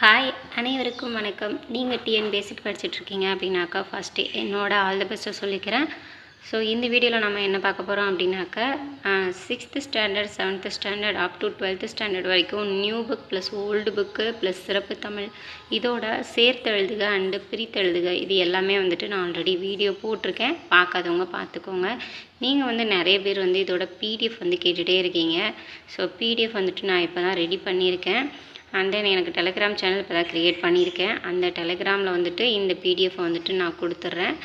Hi அனைவருக்கும் வணக்கம். நீங்கள் டிஎன் பேசிக் அப்படின்னாக்கா ஃபஸ்ட்டு என்னோட ஆல் த பெஸ்ட்டை சொல்லிக்கிறேன். ஸோ இந்த வீடியோவில் நம்ம என்ன பார்க்க போகிறோம் அப்படின்னாக்கா sixth standard seventh standard up to twelfth standard வரைக்கும் new book plus old book plus சிறப்பு தமிழ் இதோட சேர்த்து எழுதுக அண்டு பிரித்து எழுதுக. இது எல்லாமே வந்துட்டு நான் ஆல்ரெடி வீடியோ போட்டிருக்கேன். பார்க்காதவங்க பார்த்துக்கோங்க. நீங்கள் வந்து நிறைய பேர் வந்து இதோட பிடிஎஃப் வந்து கேட்டுகிட்டே இருக்கீங்க. ஸோ பிடிஎஃப் வந்துட்டு நான் இப்போ தான் ரெடி பண்ணியிருக்கேன். அண்ட் தென் எனக்கு டெலிகிராம் சேனல் இப்போ தான் க்ரியேட் பண்ணியிருக்கேன். அந்த டெலிகிராமில் வந்துட்டு இந்த பிடிஎஃப் வந்துட்டு நான் கொடுத்துட்றேன்.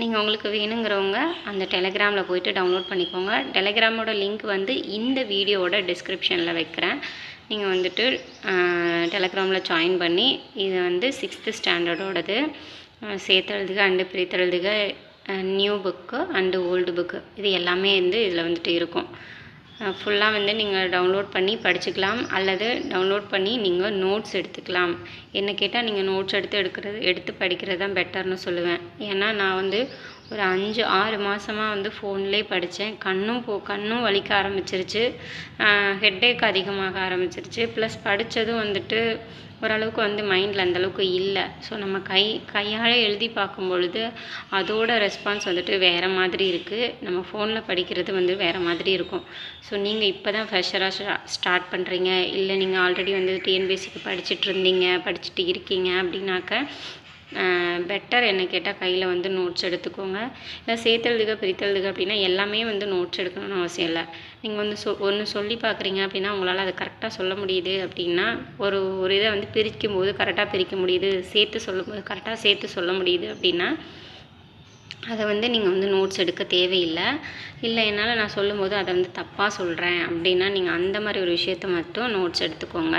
நீங்கள் உங்களுக்கு வேணுங்கிறவங்க அந்த டெலிகிராமில் போயிட்டு டவுன்லோட் பண்ணிக்கோங்க. டெலிகிராமோட லிங்க் வந்து இந்த வீடியோவோட டிஸ்கிரிப்ஷனில் வைக்கிறேன். நீங்கள் வந்துட்டு டெலிகிராமில் ஜாயின் பண்ணி இது வந்து சிக்ஸ்த்து ஸ்டாண்டர்டோடது சேர்த்தெழுதுக and பிரித்தெழுதுக new book and old book இது எல்லாமே வந்து இதில் வந்துட்டு இருக்கும். ஃபுல்லாக வந்து நீங்கள் டவுன்லோட் பண்ணி படிச்சுக்கலாம். அல்லது டவுன்லோட் பண்ணி நீங்கள் நோட்ஸ் எடுத்துக்கலாம். என்ன கேட்டால் நீங்கள் நோட்ஸ் எடுத்து எடுக்கிறது எடுத்து படிக்கிறது தான் பெட்டர்னு சொல்லுவேன். ஏன்னா நான் வந்து ஒரு அஞ்சு ஆறு மாதமாக வந்து ஃபோன்லேயே படித்தேன் கண்ணும் போ கண்ணும் வலிக்க ஆரம்பிச்சிருச்சு. ஹெட்டேக் அதிகமாக ஆரம்பிச்சிருச்சு. ப்ளஸ் படித்ததும் வந்துட்டு ஓரளவுக்கு வந்து மைண்டில் அந்தளவுக்கு இல்லை. ஸோ நம்ம கை கையால் எழுதி பார்க்கும் பொழுது அதோட ரெஸ்பான்ஸ் வந்துட்டு வேறு மாதிரி இருக்குது நம்ம ஃபோனில் படிக்கிறது வந்து வேறு மாதிரி இருக்கும். ஸோ நீங்கள் இப்போ தான் ஃப்ரெஷராக ஸ்டார்ட் பண்ணுறீங்க இல்லை நீங்கள் ஆல்ரெடி வந்து டிஎன்பிஎஸ்சிக்கு படிச்சுட்டு இருந்தீங்க படிச்சுட்டு இருக்கீங்க அப்படின்னாக்க பெட்டர் என்ன கேட்டால் கையில் வந்து நோட்ஸ் எடுத்துக்கோங்க. இல்லை சேர்த்தெழுதுக பிரித்தெழுதுக அப்படின்னா எல்லாமே வந்து நோட்ஸ் எடுக்கணும்னு அவசியம் இல்லை. நீங்கள் வந்து சொ ஒன்று சொல்லி பார்க்குறீங்க அப்படின்னா உங்களால் அதை கரெக்டாக சொல்ல முடியுது அப்படின்னா ஒரு ஒரு இதை வந்து பிரிக்கும் போது கரெக்டாக பிரிக்க முடியுது சேர்த்து சொல்லும்போது கரெக்டாக சேர்த்து சொல்ல முடியுது அப்படின்னா அதை வந்து நீங்கள் வந்து நோட்ஸ் எடுக்க தேவையில்லை. இல்லை என்னால் நான் சொல்லும்போது அதை வந்து தப்பாக சொல்கிறேன் அப்படின்னா நீங்கள் அந்த மாதிரி ஒரு விஷயத்த மட்டும் நோட்ஸ் எடுத்துக்கோங்க.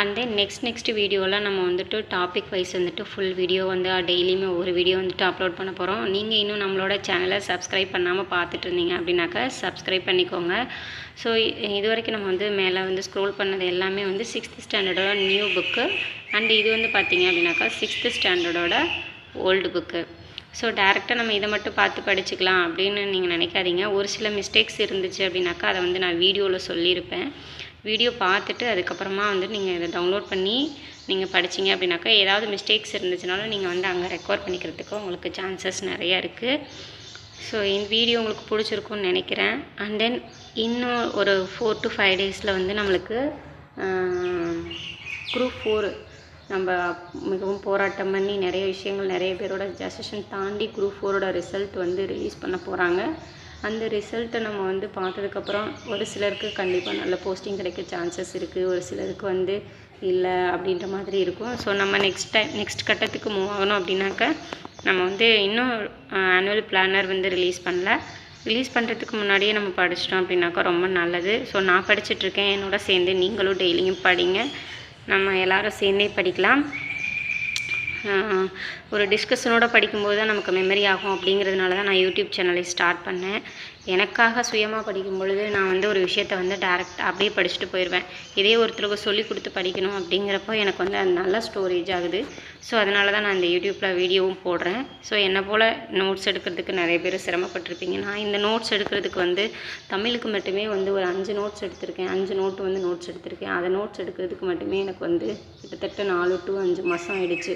அண்ட் தென் நெக்ஸ்ட் நெக்ஸ்ட் வீடியோவில் நம்ம வந்துட்டு டாபிக் வைஸ் வந்துட்டு ஃபுல் வீடியோ வந்து டெய்லியுமே ஒரு வீடியோ வந்துட்டு அப்லோட் பண்ண போகிறோம் நீங்கள் இன்னும் நம்மளோட சேனலை சப்ஸ்கிரைப் பண்ணாமல் பார்த்துட்டு இருந்தீங்க அப்படின்னாக்கா சப்ஸ்கிரைப் பண்ணிக்கோங்க. ஸோ இது வரைக்கும் நம்ம வந்து மேலே வந்து ஸ்க்ரோல் பண்ணது எல்லாமே வந்து சிக்ஸ்த் ஸ்டாண்டர்டோட நியூ புக்கு அண்ட் இது வந்து பார்த்திங்க அப்படின்னாக்கா சிக்ஸ்த்து ஸ்டாண்டர்டோட ஓல்டு புக்கு ஸோ டேரெக்டாக நம்ம இதை மட்டும் பார்த்து படிச்சுக்கலாம் அப்படின்னு நீங்கள் நினைக்காதீங்க. ஒரு சில மிஸ்டேக்ஸ் இருந்துச்சு அப்படின்னாக்கா அதை வந்து நான் வீடியோவில் சொல்லியிருப்பேன். வீடியோ பார்த்துட்டு அதுக்கப்புறமா வந்து நீங்கள் இதை டவுன்லோட் பண்ணி நீங்கள் படிச்சிங்க அப்படின்னாக்கா ஏதாவது மிஸ்டேக்ஸ் இருந்துச்சுனாலும் நீங்கள் வந்து அங்கே ரெக்கார்ட் பண்ணிக்கிறதுக்கு உங்களுக்கு சான்சஸ் நிறையா இருக்குது ஸோ இந்த வீடியோ உங்களுக்கு பிடிச்சிருக்குன்னு நினைக்கிறேன். அண்ட் தென் இன்னும் ஒரு ஃபோர் டு ஃபைவ் டேஸில் வந்து நம்மளுக்கு குரூப் ஃபோர் நம்ம மிகவும் போராட்டம் பண்ணி நிறைய விஷயங்கள் நிறைய பேரோட ஜசஷன் தாண்டி குரூப் ஃபோரோட ரிசல்ட் வந்து ரிலீஸ் பண்ண போகிறாங்க அந்த ரிசல்ட்டை நம்ம வந்து பார்த்ததுக்கப்புறம் ஒரு சிலருக்கு கண்டிப்பாக நல்ல போஸ்டிங் கிடைக்க சான்சஸ் இருக்குது ஒரு சிலருக்கு வந்து இல்லை அப்படின்ற மாதிரி இருக்கும். ஸோ நம்ம நெக்ஸ்ட் டைம் நெக்ஸ்ட் கட்டத்துக்கு மூவ் ஆகணும் அப்படின்னாக்கா நம்ம வந்து இன்னும் ஆனுவல் பிளானர் வந்து ரிலீஸ் பண்ணல. ரிலீஸ் பண்ணுறதுக்கு முன்னாடியே நம்ம படிச்சிட்டோம் அப்படின்னாக்கா ரொம்ப நல்லது. ஸோ நான் படிச்சுட்ருக்கேன் என்னோட சேர்ந்து நீங்களும் டெய்லியும் படிங்க. நம்ம எல்லோரும் சேர்ந்தே படிக்கலாம். ஒரு டிஸ்கஷனோட படிக்கும்போது தான் நமக்கு மெமரி ஆகும் அப்படிங்கிறதுனால தான் நான் யூடியூப் சேனலை ஸ்டார்ட் பண்ணேன். எனக்காக சுயமாக படிக்கும் பொழுது நான் வந்து ஒரு விஷயத்த வந்து டேரெக்ட் அப்படியே படிச்சுட்டு போயிடுவேன் இதே ஒருத்தருக்கு சொல்லி கொடுத்து படிக்கணும் அப்படிங்கிறப்போ எனக்கு வந்து அது நல்லா ஸ்டோரேஜ் ஆகுது. ஸோ அதனால தான் நான் இந்த யூடியூப்பில் வீடியோவும் போடுறேன். ஸோ என்னை போல் நோட்ஸ் எடுக்கிறதுக்கு நிறைய பேர் சிரமப்பட்டிருப்பீங்க. நான் இந்த நோட்ஸ் எடுக்கிறதுக்கு வந்து தமிழுக்கு மட்டுமே வந்து ஒரு அஞ்சு நோட்ஸ் எடுத்திருக்கேன். அஞ்சு நோட்டு வந்து நோட்ஸ் எடுத்திருக்கேன். அதை நோட்ஸ் எடுக்கிறதுக்கு மட்டுமே எனக்கு வந்து கிட்டத்தட்ட நாலு டு அஞ்சு மாதம் ஆயிடுச்சு.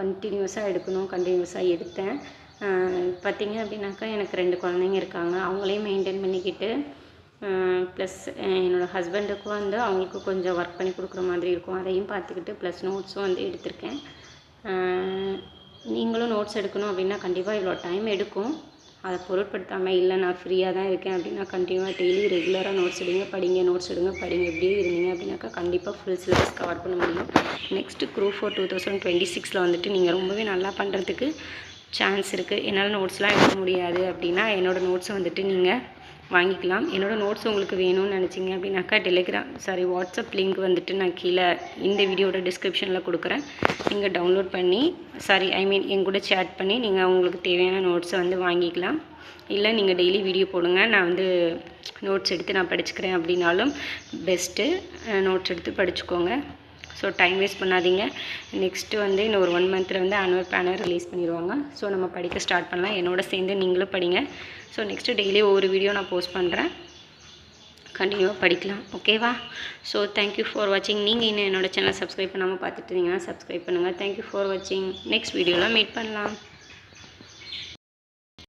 கண்டினியூஸாக எடுக்கணும் கண்டினியூஸாக எடுத்தேன். பார்த்திங்க அப்படின்னாக்கா எனக்கு ரெண்டு குழந்தைங்க இருக்காங்க. அவங்களையும் மெயின்டைன் பண்ணிக்கிட்டு ப்ளஸ் என்னோடய ஹஸ்பண்டுக்கும் வந்து அவங்களுக்கு கொஞ்சம் ஒர்க் பண்ணி கொடுக்குற மாதிரி இருக்கும். அதையும் பார்த்துக்கிட்டு ப்ளஸ் நோட்ஸும் வந்து எடுத்திருக்கேன். நீங்களும் நோட்ஸ் எடுக்கணும் அப்படின்னா கண்டிப்பாக இவ்வளோ டைம் எடுக்கும். அதை பொருட்படுத்தாமல் இல்லை நான் ஃப்ரீயாக தான் இருக்கேன் அப்படின்னா கண்டினியூவாக டெய்லி ரெகுலராக நோட்ஸ் எடுங்க படிங்க நோட்ஸ் எடுங்க படிங்க. எப்படியே இருந்தீங்க அப்படின்னாக்கா கண்டிப்பாக ஃபுல் சிலபஸ் கவர் பண்ண முடியும். Next group four two thousand twenty சிக்ஸில் வந்துட்டு நீங்கள் ரொம்பவே நல்லா பண்ணுறதுக்கு சான்ஸ் இருக்குது என்னால் நோட்ஸ்லாம் எடுக்க முடியாது அப்படின்னா என்னோடய நோட்ஸை வந்துட்டு நீங்கள் வாங்கிக்கலாம். என்னோடய நோட்ஸ் உங்களுக்கு வேணும்னு நினச்சிங்க அப்படின்னாக்கா டெலிகிராம் சாரி வாட்ஸ்அப் லிங்க் வந்துட்டு நான் கீழே இந்த வீடியோட டிஸ்கிரிப்ஷனில் கொடுக்குறேன். நீங்கள் டவுன்லோட் பண்ணி சாரி ஐ மீன் என் கூட சேட் பண்ணி நீங்கள் உங்களுக்கு தேவையான நோட்ஸை வந்து வாங்கிக்கலாம். இல்லை நீங்கள் டெய்லி வீடியோ போடுங்க. நான் வந்து நோட்ஸ் எடுத்து நான் படிச்சுக்கிறேன் அப்படின்னாலும் பெஸ்ட்டு நோட்ஸ் எடுத்து படிச்சுக்கோங்க. ஸோ டைம் வேஸ்ட் பண்ணாதீங்க. நெக்ஸ்ட்டு வந்து இன்னும் ஒரு ஒன் மந்தில் வந்து ஆனுவல் பிளானர் ரிலீஸ் பண்ணிடுவாங்க. ஸோ நம்ம படிக்க ஸ்டார்ட் பண்ணலாம். என்னோட சேர்ந்து நீங்களும் படிங்க. ஸோ நெக்ஸ்ட்டு டெய்லி ஒவ்வொரு வீடியோ நான் போஸ்ட் பண்ணுறேன் கண்டினியூவாக படிக்கலாம். ஓகேவா ஸோ தேங்க்யூ ஃபார் வாட்சிங் நீங்கள் இன்னும் என்னோட சேனல் சப்ஸ்கிரைப் பண்ணாமல் பார்த்துட்டு இருந்தீங்கன்னா சப்ஸ்கிரைப் பண்ணுங்கள் தேங்க்யூ ஃபார் வாட்சிங் நெக்ஸ்ட் வீடியோவில் மீட் பண்ணலாம்.